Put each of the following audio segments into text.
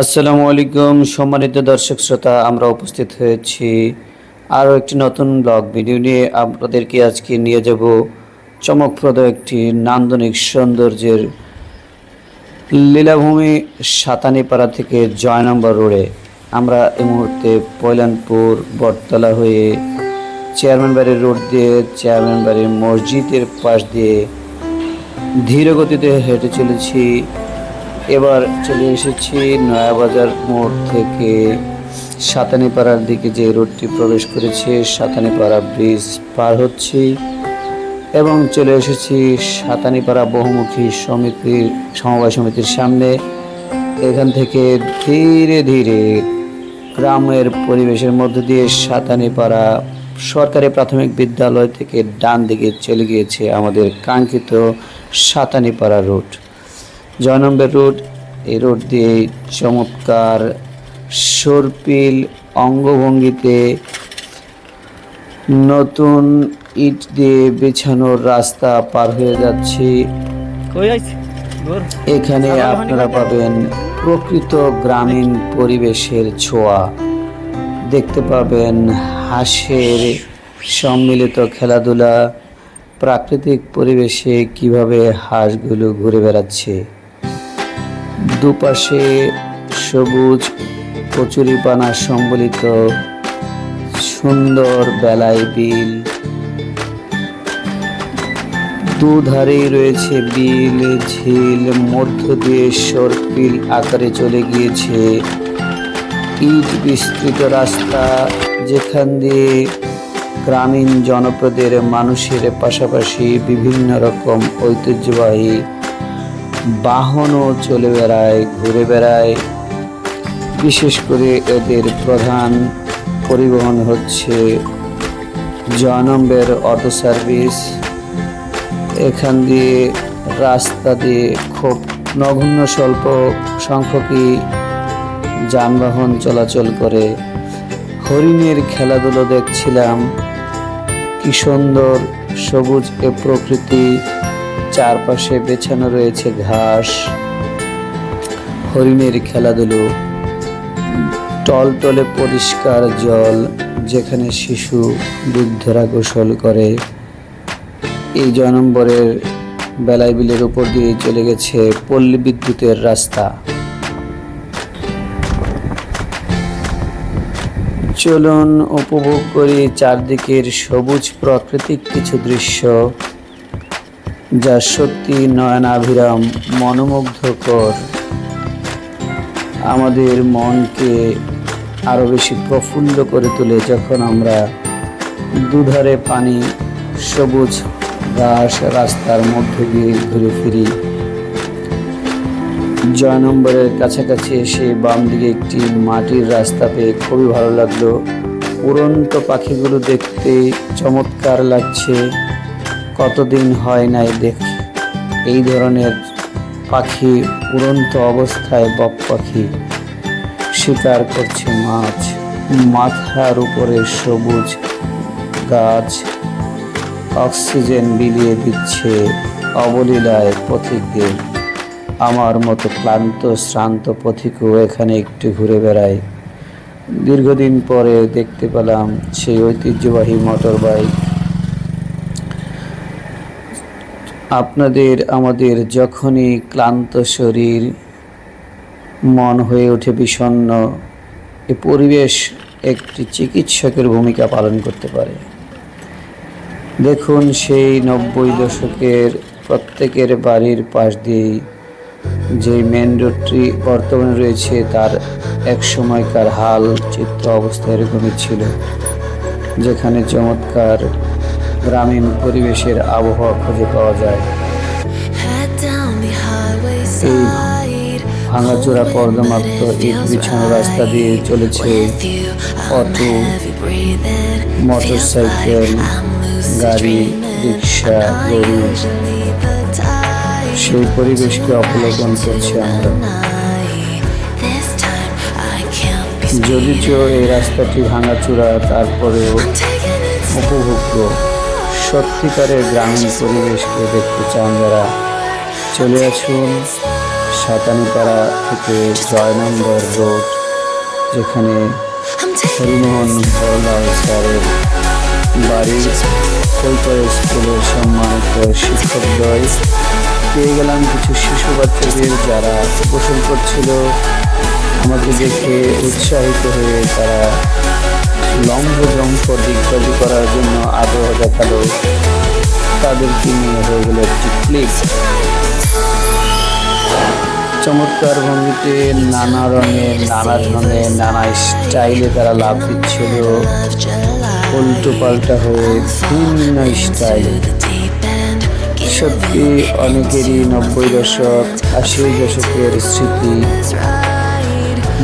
আসসালামু আলাইকুম, সম্মানিত দর্শক শ্রোতা, আমরা উপস্থিত হয়েছি আরও একটি নতুন ব্লগ ভিডিও নিয়ে। আপনাদেরকে আজকে নিয়ে যাব চমকপ্রদ একটি নান্দনিক সৌন্দর্যের লীলাভূমি সাতানিপাড়া থেকে জয় নম্বর রোডে। আমরা এই মুহূর্তে পয়লানপুর বটতলা হয়ে চেয়ারম্যান বাড়ির রোড দিয়ে, চেয়ারম্যান বাড়ির মসজিদের পাশ দিয়ে ধীরগতিতে হেঁটে চলেছি। এবার চলে এসেছি নয়াবাজার মোড় থেকে সাতানিপাড়ার দিকে যে রোডটি প্রবেশ করেছে, সাতানিপাড়া ব্রিজ পার হচ্ছি এবং চলে এসেছি সাতানিপাড়া বহুমুখী সমিতির সমবায় সমিতির সামনে। এখান থেকে ধীরে ধীরে গ্রামের পরিবেশের মধ্য দিয়ে সাতানিপাড়া সরকারি প্রাথমিক বিদ্যালয় থেকে ডান দিকে চলে গিয়েছে আমাদের কাঙ্ক্ষিত সাতানিপাড়া রুট জয় নম্বর রুট এই রোড দিয়ে চমৎকার সর্পিল অঙ্গভঙ্গিতে নতুন ইট দিয়ে বিছানোর রাস্তা পার হয়ে যাচ্ছি। এখানে আপনারা পাবেন প্রকৃত গ্রামীণ পরিবেশের ছোঁয়া। দেখতে পাবেন হাঁসের সম্মিলিত খেলাধুলা প্রাকৃতিক পরিবেশে কীভাবে হাঁসগুলো ঘুরে বেড়াচ্ছে। দুপাশে সবুজ কচুরিপানা সম্বলিত সুন্দর বেলাই বিল। দুধারেই রয়েছে বিল, ঝিল, মধ্য দিয়ে সর্পিল আকারে চলে গিয়েছে। ইট বিস্তৃত রাস্তা যেখান দিয়ে গ্রামীণ জনপদের মানুষের পাশাপাশি বিভিন্ন রকম ঐতিহ্যবাহী বাহনও চলে বেড়ায়, ঘুরে বেড়ায়। বিশেষ করে এদের প্রধান পরিবহন হচ্ছে জনম্বের অটো সার্ভিস। এখান দিয়ে রাস্তা দিয়ে খুব নগণ্য স্বল্প সংখ্যকই যানবাহন চলাচল করে। হরিণের খেলাধুলো দেখছিলাম। কি সুন্দর সবুজ এ প্রকৃতি। চারপাশে বেছানো রয়েছে ঘাস, হরিণের খেলাধুলো, টলটলে পরিষ্কার জল, যেখানে শিশু বৃদ্ধরা গোসল করে। এই জনম্বরের নম্বরের বেলায় বিলের উপর দিয়ে চলে গেছে পল্লী বিদ্যুতের রাস্তা। চলুন, উপভোগ করি চারদিকের সবুজ প্রাকৃতিক কিছু দৃশ্য। যা সত্যি নয়নাভিরাম মনোমুগ্ধকর। আমাদের মনকে আরও বেশি প্রফুল্ল করে তোলে যখন আমরা দুধারে পানি, সবুজ ঘাস রাস্তার মধ্যে দিয়ে ঘুরে ফিরি। জয় নম্বরের কাছাকাছি এসে বাম দিকে একটি মাটির রাস্তা পেয়ে খুবই ভালো লাগল। উড়ন্ত পাখিগুলো দেখতে চমৎকার লাগছে। কতদিন হয় নাই দেখ। এই ধরনের পাখি, উড়ন্ত অবস্থায় বক পাখি শিকার করছে মাছ। মাথার উপরে সবুজ গাছ অক্সিজেন বিলিয়ে দিচ্ছে অবলীলায় পথিকদের আমার মতো ক্লান্ত, শ্রান্ত পথিকও এখানে একটু ঘুরে বেড়ায়। দীর্ঘদিন পরে দেখতে পেলাম সেই ঐতিহ্যবাহী মোটর বাইক আপনাদের, আমাদের যখনই ক্লান্ত শরীর, মন হয়ে ওঠে বিষণ্ণ, এ পরিবেশ একটি চিকিৎসকের ভূমিকা পালন করতে পারে। দেখুন, সেই নব্বই দশকের প্রত্যেকের বাড়ির পাশ দিয়েই যে মেন রোডটি বর্তমানে রয়েছে, তার এক সময়কার হাল, চিত্র অবস্থা এরকমই ছিল, যেখানে চমৎকার গ্রামীণ পরিবেশের আবহাওয়া খুঁজে পাওয়া যায়। এই ভাঙাচোরা পর্দমাক্ত ইট বিছানো রাস্তা দিয়ে চলেছে অটো. মোটরসাইকেল, গাড়ি, রিক্সা, গরু। সেই পরিবেশকে অবলোকন করছি আমরা। যদিচ এই রাস্তাটি ভাঙাচোরা, তারপরেও উপভোগ্য। সত্যিকারের গ্রামীণ পরিবেশকে দেখতে চান যারা, চলে আসুন সাতানিপাড়া থেকে জয় নম্বর রোড, যেখানে হরিমোহন বড়লাল স্যারের বাড়ির কলকাতা স্কুলের সম্মানিত শিক্ষকদ্বয় পেয়ে গেলাম কিছু শিশু বাচ্চাদের যারা গোসল করছিল আমাকে দেখে উৎসাহিত হয়ে তারা লম্ব জম্প দিগ্গজি করার জন্য আগ্রহ দেখাল। তাদেরকে নিয়ে হয়ে গেল একটি ক্লিক চমৎকার ভঙ্গিতে নানা রঙের নানা ধরনের নানা স্টাইলে তারা লাভ দিচ্ছিল। উল্টো পাল্টা হয়ে ভিন্ন স্টাইল সত্যি অনেকেরই নব্বই দশক আশি দশকের স্মৃতি.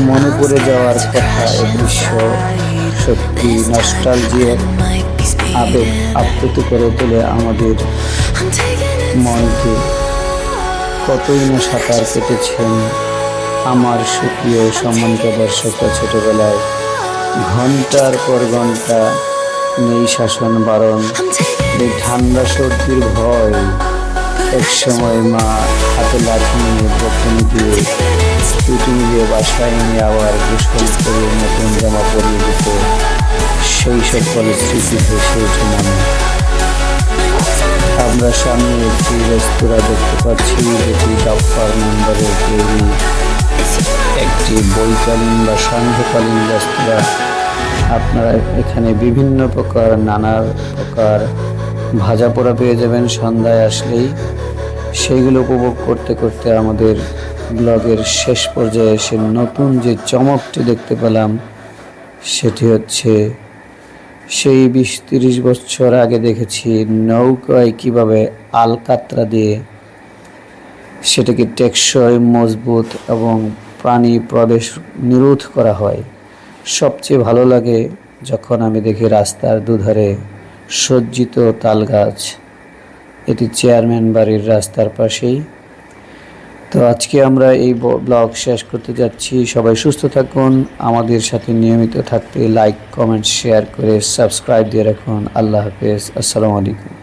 মনে পড়ে যাওয়ার কথা এ দৃশ্য। সত্যি নস্টালজিয়া আবেগ আপ্লুত করে তোলে আমাদের মনকে। কতই না সাঁতার কেটেছেন আমার সুপ্রিয় সম্মানিত দর্শকরা ছোটবেলায়। ঘণ্টার পর ঘণ্টা নেই শাসন বারণ, এই ঠান্ডা সর্দির ভয়। এক সময় মা হাতে লাঠি নিয়ে বকুনি দিয়ে ছুটি মিলিয়ে বাসায় নিয়ে আবার গোসল করে নতুন জামা পরিয়ে সকল স্মৃতি ভেসে ওঠে আমরা সামনে একটি রেস্তোরাঁ দেখতে পাচ্ছি, যেটি ডাব্বার নম্বরের তৈরি। একটি বৈকালীন বা সান্ধ্যকালীন রেস্তোরাঁ। আপনারা এখানে বিভিন্ন প্রকার, নানা প্রকার ভাজা পোড়া পেয়ে যাবেন সন্ধ্যায় আসলেই। সেইগুলো উপভোগ করতে করতে আমাদের ব্লগের শেষ পর্যায়ে এসে নতুন যে চমকটি দেখতে পেলাম, সেটি হচ্ছে সেই বিশ তিরিশ বছর আগে দেখেছি নৌকায় কীভাবে আলকাতরা দিয়ে সেটাকে টেকসই, মজবুত এবং প্রাণী প্রবেশ নিরোধ করা হয়। সবচেয়ে ভালো লাগে যখন আমি দেখি রাস্তার দুধারে সজ্জিত তাল গাছ। এটি চেয়ারম্যান বাড়ির রাস্তার পাশেই তো আজকে আমরা এই ব্লগ শেষ করতে যাচ্ছি। সবাই সুস্থ থাকুন, আমাদের সাথে নিয়মিত থাকতে লাইক কমেন্ট শেয়ার করে সাবস্ক্রাইব দিয়ে রাখুন। আল্লাহ হাফেজ। আসসালামু আলাইকুম।